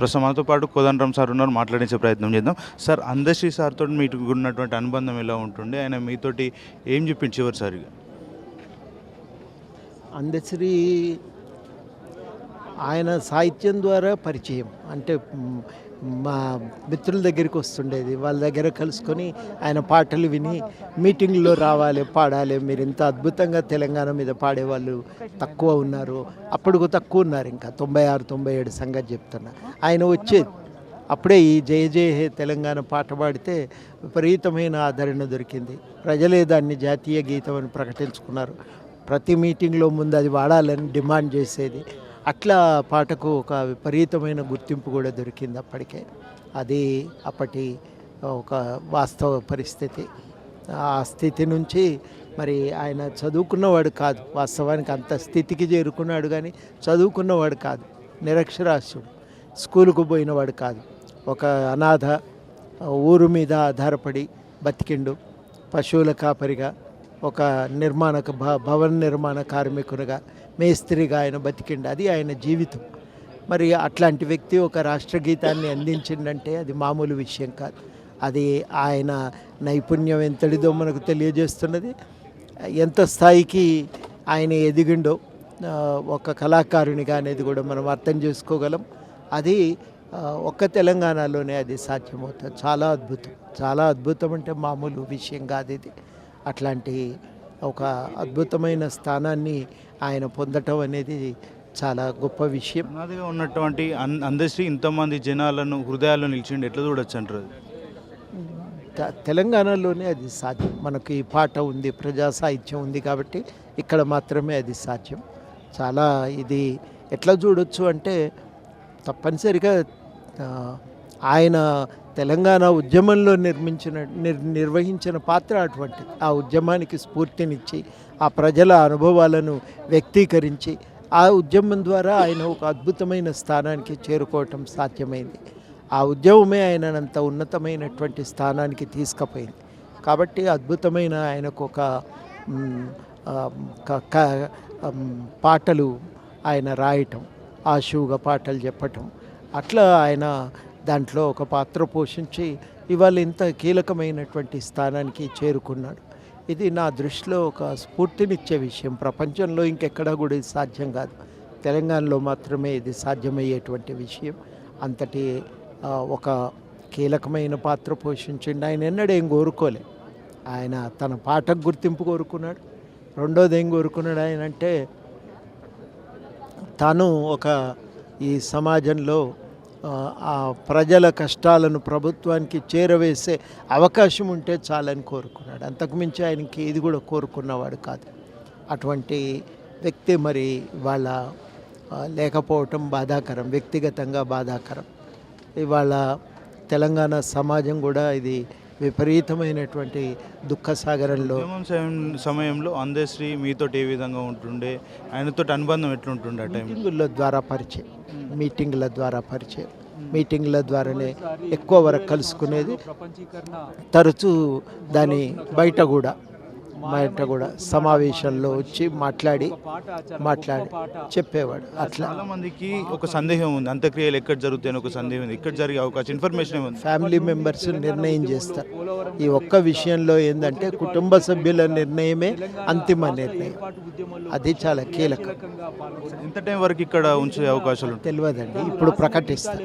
ప్రస్తుతం మనతో పాటు కోదండరామ్ సార్ ఉన్నారు మాట్లాడించే ప్రయత్నం చేద్దాం. సార్ అందశ్రీ సార్తో మీకు ఉన్నటువంటి అనుబంధం ఎలా ఉంటుండే? ఆయన మీతోటి ఏం చెప్పింది చివరిసారిగా అందశ్రీ ఆయన సాహిత్యం ద్వారా పరిచయం. అంటే మా మిత్రుల దగ్గరికి వస్తుండేది. వాళ్ళ దగ్గర కలుసుకొని ఆయన పాటలు విని మీటింగ్లో రావాలి పాడాలి. మీరు ఇంత అద్భుతంగా తెలంగాణ మీద పాడేవాళ్ళు తక్కువ ఉన్నారు. అప్పుడు తక్కువ ఉన్నారు ఇంకా. తొంభై ఆరు తొంభై ఏడు సంగతి చెప్తున్నా. ఆయన వచ్చేది. అప్పుడే ఈ జయ జయ హే తెలంగాణ పాట పాడితే విపరీతమైన ఆదరణ దొరికింది. ప్రజలే దాన్ని జాతీయ గీతం అని ప్రకటించుకున్నారు. ప్రతి మీటింగ్లో ముందు అది వాడాలని డిమాండ్ చేసేది. అట్లా పాటకు ఒక విపరీతమైన గుర్తింపు కూడా దొరికింది అప్పటికే. అది అప్పటి ఒక వాస్తవ పరిస్థితి. ఆ స్థితి నుంచి మరి ఆయన చదువుకున్నవాడు కాదు. వాస్తవానికి అంత స్థితికి చేరుకున్నాడు కానీ చదువుకున్నవాడు కాదు. నిరక్షరాస్యుడు. స్కూలుకు పోయినవాడు కాదు. ఒక అనాథ ఊరు మీద ఆధారపడి బతికిండు. పశువుల కాపరిగా ఒక నిర్మాణ భ- భవన నిర్మాణ కార్మికునిగా మేస్త్రిగా ఆయన బతికిండు. అది ఆయన జీవితం. మరి అట్లాంటి వ్యక్తి ఒక రాష్ట్రగీతాన్ని అందించిందంటే అది మామూలు విషయం కాదు. అది ఆయన నైపుణ్యం ఎంతటిదో మనకు తెలియజేస్తున్నది. ఎంత స్థాయికి ఆయన ఎదిగిండో ఒక కళాకారునిగా అనేది కూడా మనం అర్థం చేసుకోగలం. అది ఒక్క తెలంగాణలోనే అది సాధ్యమవుతుంది. చాలా అద్భుతం. చాలా అద్భుతం అంటే మామూలు విషయం కాదు ఇది. అట్లాంటి ఒక అద్భుతమైన స్థానాన్ని ఆయన పొందటం అనేది చాలా గొప్ప విషయం. అనాదిగా ఉన్నటువంటి అన్ అందశ్రీ ఇంతమంది జనాలను హృదయాల్లో నిలిచిండి ఎట్లా చూడొచ్చు అంటారు తెలంగాణలోనే అది సాధ్యం. మనకు ఈ పాట ఉంది ప్రజా సాహిత్యం ఉంది కాబట్టి ఇక్కడ మాత్రమే అది సాధ్యం. చాలా ఇది ఎట్లా చూడొచ్చు అంటే తప్పనిసరిగా ఆయన తెలంగాణ ఉద్యమంలో నిర్మించిన నిర్ నిర్వహించిన పాత్ర అటువంటిది ఆ ఉద్యమానికి స్ఫూర్తినిచ్చి ఆ ప్రజల అనుభవాలను వ్యక్తీకరించి ఆ ఉద్యమం ద్వారా ఆయన ఒక అద్భుతమైన స్థానానికి చేరుకోవటం సాధ్యమైంది. ఆ ఉద్యమమే ఆయనంత ఉన్నతమైనటువంటి స్థానానికి తీసుకుపోయింది. కాబట్టి అద్భుతమైన ఆయనకు ఒక పాటలు ఆయన రాయటం ఆశువుగా పాటలు చెప్పటం అట్లా ఆయన దాంట్లో ఒక పాత్ర పోషించి ఇవాళ ఇంత కీలకమైనటువంటి స్థానానికి చేరుకున్నాడు. ఇది నా దృష్టిలో ఒక స్ఫూర్తినిచ్చే విషయం. ప్రపంచంలో ఇంకెక్కడా కూడా ఇది సాధ్యం కాదు. తెలంగాణలో మాత్రమే ఇది సాధ్యమయ్యేటువంటి విషయం. అంతటి ఒక కీలకమైన పాత్ర పోషించిండు. ఆయన ఎన్నడేం కోరుకోలే. ఆయన తన పాటకు గుర్తింపు కోరుకున్నాడు. రెండోది ఏం కోరుకున్నాడు ఆయన అంటే తాను ఒక ఈ సమాజంలో ఆ, ప్రజల కష్టాలను ప్రభుత్వానికి చేరవేసే అవకాశం ఉంటే చాలని కోరుకున్నాడు. అంతకుమించి ఆయనకి ఇది కూడా కోరుకున్నవాడు కాదు. అటువంటి వ్యక్తి మరి వాళ్ళ లేకపోవటం బాధాకరం వ్యక్తిగతంగా బాధాకరం. ఇవాళ తెలంగాణ సమాజం కూడా ఇది విపరీతమైనటువంటి దుఃఖసాగరంలో. ఉద్యమం సమయం- సమయంలో అందశ్రీ మీతో ఏ విధంగా ఉంటుండే? ఆయనతో అనుబంధం ఎట్లుంటుండే ఆ టైం ద్వారా పరిచయం. మీటింగుల ద్వారా పరిచయం. మీటింగుల ద్వారానే ఎక్కువ వరకు కలుసుకునేది. తరచూ దాని బయట కూడా. బయట కూడా సమావేశంలో వచ్చి మాట్లాడి మాట్లాడి చెప్పేవాడు. అట్లా. చాలా మందికి ఒక సందేహం ఉంది. అంత్యక్రియలు ఎక్కడ జరుగుతాయని ఒక సందేహం ఉంది. ఇక్కడ జరిగే అవకాశం ఇన్ఫర్మేషన్ ఏముంది? ఫ్యామిలీ మెంబర్స్ నిర్ణయం చేస్తారు ఈ ఒక్క విషయంలో ఏంటంటే కుటుంబ సభ్యుల నిర్ణయమే అంతిమ నిర్ణయం. అది చాలా కీలకం. ఎంత టైం వరకు ఇక్కడ ఉంచే అవకాశాలు తెలియదండి. ఇప్పుడు ప్రకటిస్తారు